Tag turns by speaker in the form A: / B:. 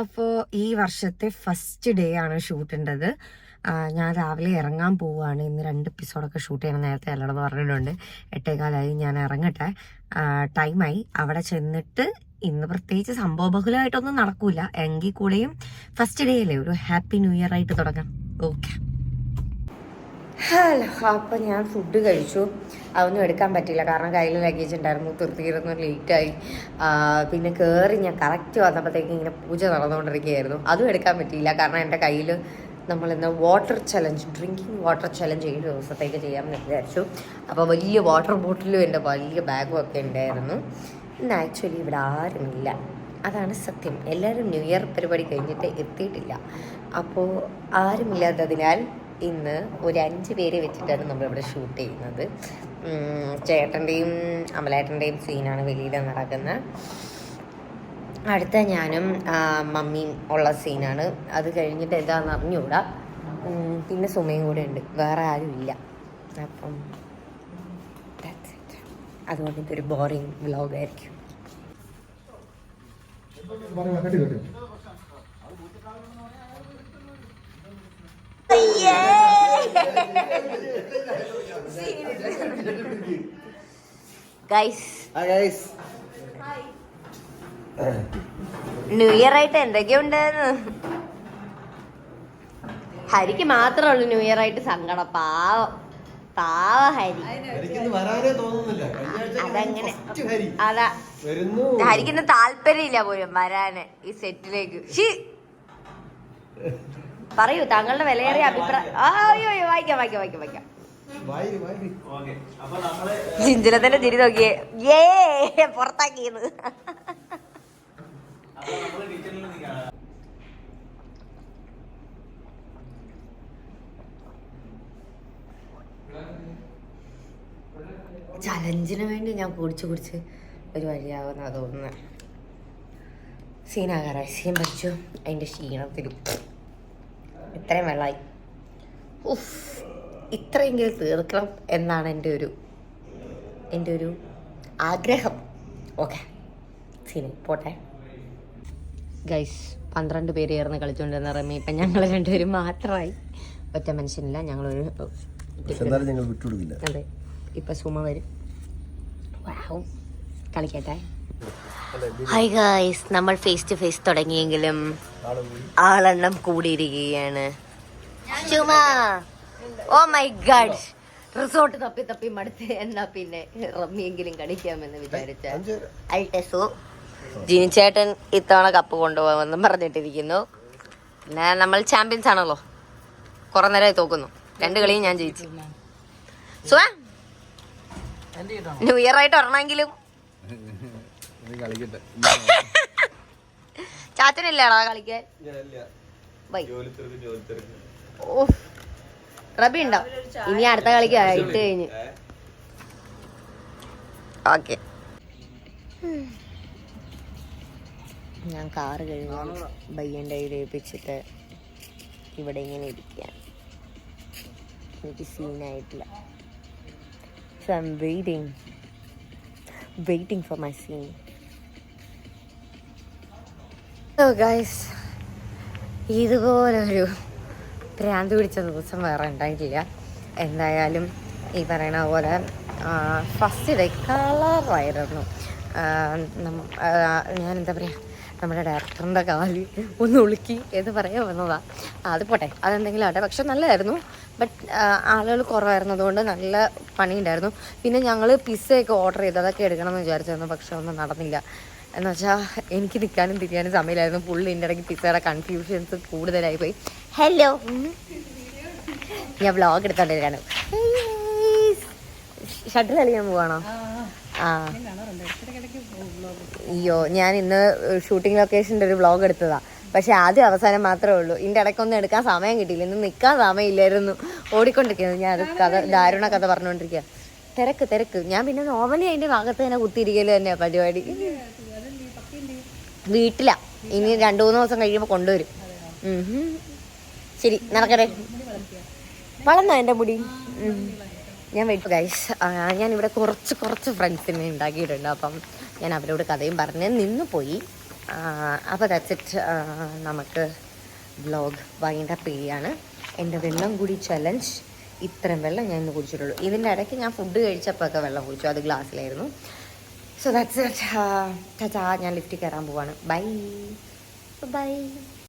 A: അപ്പോൾ ഈ വർഷത്തെ ഫസ്റ്റ് ഡേ ആണ് ഷൂട്ടിന്റെത് ഞാൻ രാവിലെ ഇറങ്ങാൻ പോവുകയാണ് ഇന്ന് രണ്ട് എപ്പിസോഡൊക്കെ ഷൂട്ട് ചെയ്യണം നേരത്തെ അല്ലടെന്ന് പറഞ്ഞിട്ടുണ്ട്. എട്ടേകാലായി ഞാൻ ഇറങ്ങട്ടെ ടൈമായി അവിടെ ചെന്നിട്ട് ഇന്ന് പ്രത്യേകിച്ച് സംഭവബഹുലമായിട്ടൊന്നും നടക്കൂല. എങ്കിൽ കൂടെയും ഫസ്റ്റ് ഡേ അല്ലേ? ഒരു ഹാപ്പി ന്യൂ ഇയർ ആയിട്ട് തുടങ്ങാം. ഓക്കെ ഹലോ അപ്പം ഞാൻ ഫുഡ് കഴിച്ചു. അതൊന്നും എടുക്കാൻ പറ്റില്ല. കാരണം കയ്യിൽ ലഗേജ് ഉണ്ടായിരുന്നു. തീർത്തിരുന്നു ലേറ്റായി പിന്നെ കയറി ഞാൻ കറക്റ്റ് വന്നപ്പോഴത്തേക്ക് ഇങ്ങനെ പൂജ നടന്നുകൊണ്ടിരിക്കുകയായിരുന്നു. അതും എടുക്കാൻ പറ്റിയില്ല. കാരണം എന്റെ കയ്യിൽ നമ്മൾ ഇന്ന് water challenge drinking water challenge ഏഴ് ദിവസത്തേക്ക് ചെയ്യാമെന്ന് വിചാരിച്ചു. അപ്പോൾ വലിയ വാട്ടർ ബോട്ടിലും എന്റെ വലിയ ബാഗും ഒക്കെ ഉണ്ടായിരുന്നു. ഇന്ന് ആക്ച്വലി ഇവിടെ ആരുമില്ല അതാണ് സത്യം. എല്ലാവരും ന്യൂ ഇയർ പരിപാടി കഴിഞ്ഞിട്ട് എത്തിയിട്ടില്ല. അപ്പോൾ ആരുമില്ലാത്തതിനാൽ ഇന്ന് ഒരു അഞ്ച് പേരെ വെച്ചിട്ടാണ് നമ്മളിവിടെ ഷൂട്ട് ചെയ്യുന്നത്. ചേട്ടന്റെയും അമലേട്ടന്റെയും സീനാണ് വെളിയിൽ നടക്കുന്നത് അടുത്ത ഞാനും മമ്മിയും ഉള്ള സീനാണ് അത് കഴിഞ്ഞിട്ട് എന്താണെന്ന് അറിഞ്ഞുകൂടാ. പിന്നെ സുമയും കൂടെ ഉണ്ട്. വേറെ ആരും ഇല്ല. അപ്പം അതുകൊണ്ട് ഇതൊരു ബോറിങ് വ്ലോഗായിരിക്കും ന്യൂ ഇയർ ആയിട്ട് എന്തൊക്കെയുണ്ടെന്ന് ഹരിക്ക് മാത്രമേ ഉള്ളൂ ന്യൂ ഇയർ ആയിട്ട് സങ്കടം. പാവം. പാവ ഹരി. അതങ്ങനെ. അതാ. ഹരിക്കുന്ന താല്പര്യമില്ല പോലും വരാന് ഈ സെറ്റിലേക്ക് ഷി. പറയൂ താങ്കളുടെ വിലയേറിയ അഭിപ്രായം. അയ്യോ അയ്യോ വായിക്കാം വായിക്കാം വായിക്കാം വായിക്കാം. ചിഞ്ചിലത്തിന്റെ ചിരി നോക്കിയേ. ഏ പുറത്താക്കിയത് ചലഞ്ചിന് വേണ്ടി ഞാൻ കുടിച്ച് കുടിച്ച് ഒരു വഴിയാവുന്ന തോന്നുന്നത് സീനാകാറായി. സീൻ പഠിച്ചു അതിന്റെ ക്ഷീണത്തിലും. ഇത്രയും വെള്ളമായി ഉഫ് ഇത്രയെങ്കിലും തീർക്കണം എന്നാണ് എന്റെ ഒരു എന്റെ ഒരു ആഗ്രഹം. ഓക്കെ ശരി പോട്ടെ. ഗൈസ് പന്ത്രണ്ട് പേര് ചേർന്ന് കളിച്ചുകൊണ്ടിരുന്ന റമി ഇപ്പം ഞങ്ങൾ രണ്ടുപേരും മാത്രമായി. ഒറ്റ മനുഷ്യനില്ല ഞങ്ങളൊരു അതെ ഇപ്പം സുമ വരും. വാവ്. കളിക്കട്ടെ. ഹായ് ഗായ്സ് നമ്മൾ ഫേസ് ടു ഫേസ് തുടങ്ങിയെങ്കിലും ആളെണ്ണം കൂടിയിരിക്കുകയാണ്. ഓ മൈ ഗാഡ് റിസോർട്ട് തപ്പി തപ്പി മടുത്ത് എന്നാ പിന്നെ റമ്മിയെങ്കിലും കളിക്കാമെന്ന് വിചാരിച്ച. അൽട്ടെസു ജിനിച്ചേട്ടൻ ഇത്തവണ കപ്പ് കൊണ്ടുപോകുമെന്ന് പറഞ്ഞിട്ടിരിക്കുന്നു. പിന്നെ നമ്മൾ ചാമ്പ്യൻസ് ആണല്ലോ. കുറെ നേരമായി തോക്കുന്നു. രണ്ട് കളിയും ഞാൻ ജയിച്ചു. സുഖ? ന്യൂ ഇയർ ആയിട്ട് വരണമെങ്കിലും
B: കളിക്കട്ടെ.
A: ചാച്ചനില്ലേടാ കളിക്കാൻ? റബി ഉണ്ടോ? ഇനി അടുത്ത കളിക്ക് ഇട്ട് കഴിഞ്ഞ്. ഓക്കെ. ഞാൻ കാറ് കഴിഞ്ഞ് ബയ്യന്റെ കയ്യിൽ ഏൽപ്പിച്ചിട്ട് ഇവിടെ ഇങ്ങനെ ഇരിക്കുകയാണ്. എനിക്ക് സീനായിട്ടില്ല. So I'm waiting waiting for my scene hello guys ഇതുപോലൊരു ഭ്രാന്ത് പിടിച്ച ദിവസം വേറെ ഉണ്ടായിട്ടില്ല. എന്തായാലും ഈ പറയണ പോലെ ഫസ്റ്റ് ഡേ കളറായിരുന്നു ഞാൻ എന്താ പറയുക നമ്മുടെ ഡയറക്ടറിന്റെ കാൽ ഒന്ന് ഉളുക്കി എന്ന് പറയാൻ വന്നതാ. അത് പോട്ടെ അതെന്തെങ്കിലും ആട്ടെ പക്ഷെ നല്ലതായിരുന്നു ബട്ട് ആളുകൾ കുറവായിരുന്നതുകൊണ്ട് നല്ല പണിയുണ്ടായിരുന്നു. പിന്നെ ഞങ്ങൾ പിസ്സയൊക്കെ ഓർഡർ ചെയ്ത് അതൊക്കെ എടുക്കണമെന്ന് വിചാരിച്ചിരുന്നു. പക്ഷെ ഒന്നും നടന്നില്ല. എന്ന് വെച്ചാൽ എനിക്ക് നിൽക്കാനും തിരിയാനും സമയമില്ലായിരുന്നു. പുള്ളി എന്റെ ഇടയ്ക്ക് പിസ്സയുടെ കൺഫ്യൂഷൻസ് കൂടുതലായി പോയി. ഹലോ ഞാൻ വ്ളോഗ് എടുത്തോണ്ടിരിക്കാണ്. ഷട്ടർ കളിക്കാൻ പോവാണോ? ആ അയ്യോ ഞാൻ ഇന്ന് ഷൂട്ടിംഗ് ലൊക്കേഷന്റെ ഒരു വ്ളോഗ് എടുത്തതാ. പക്ഷെ ആദ്യം അവസാനം മാത്രമേ ഉള്ളൂ. ഇതിന്റെ ഇടയ്ക്കൊന്നും എടുക്കാൻ സമയം കിട്ടിയില്ല. ഇന്ന് നിൽക്കാൻ സമയമില്ലായിരുന്നു. ഓടിക്കൊണ്ടിരിക്കുന്നത് ഞാൻ അത് കഥ ദാരുണ കഥ പറഞ്ഞുകൊണ്ടിരിക്കുക തിരക്ക് തിരക്ക്. ഞാൻ പിന്നെ നോർമലി അതിന്റെ ഭാഗത്ത് തന്നെ കുത്തിയിരിക്കൽ തന്നെയാണ് പരിപാടി. വീട്ടിലാ. ഇനി രണ്ടു മൂന്ന് ദിവസം കഴിയുമ്പോൾ കൊണ്ടുവരും. ശരി നടക്കട്ടെ. വളർന്നോ എന്റെ മുടി? ഞാൻ വെയിറ്റ് ഗൈസ് ഞാൻ ഇവിടെ കുറച്ച് കുറച്ച് ഫ്രണ്ട്സിനെ ഉണ്ടാക്കിയിട്ടുണ്ട്. അപ്പം ഞാൻ അവരോട് കഥയും പറഞ്ഞ് നിന്ന് പോയി. അപ്പോൾ ദാറ്റ്സ് നമുക്ക് ബ്ലോഗ് വൈൻഡപ്പ് ചെയ്യാണ്. എന്റെ വെള്ളം കൂടി ചലഞ്ച് ഇത്രയും വെള്ളം ഞാൻ ഇന്ന് കുടിച്ചിട്ടുള്ളൂ. ഇതിന്റെ ഇടയ്ക്ക് ഞാൻ ഫുഡ് കഴിച്ചപ്പോഴൊക്കെ വെള്ളം കുടിച്ചു. അത് ഗ്ലാസ്സിലായിരുന്നു സോ ദാറ്റ്സ് ദാറ്റ് ടാറ്റാ ഞാൻ ലിഫ്റ്റിൽ കയറാൻ പോവാണ്. Bye bye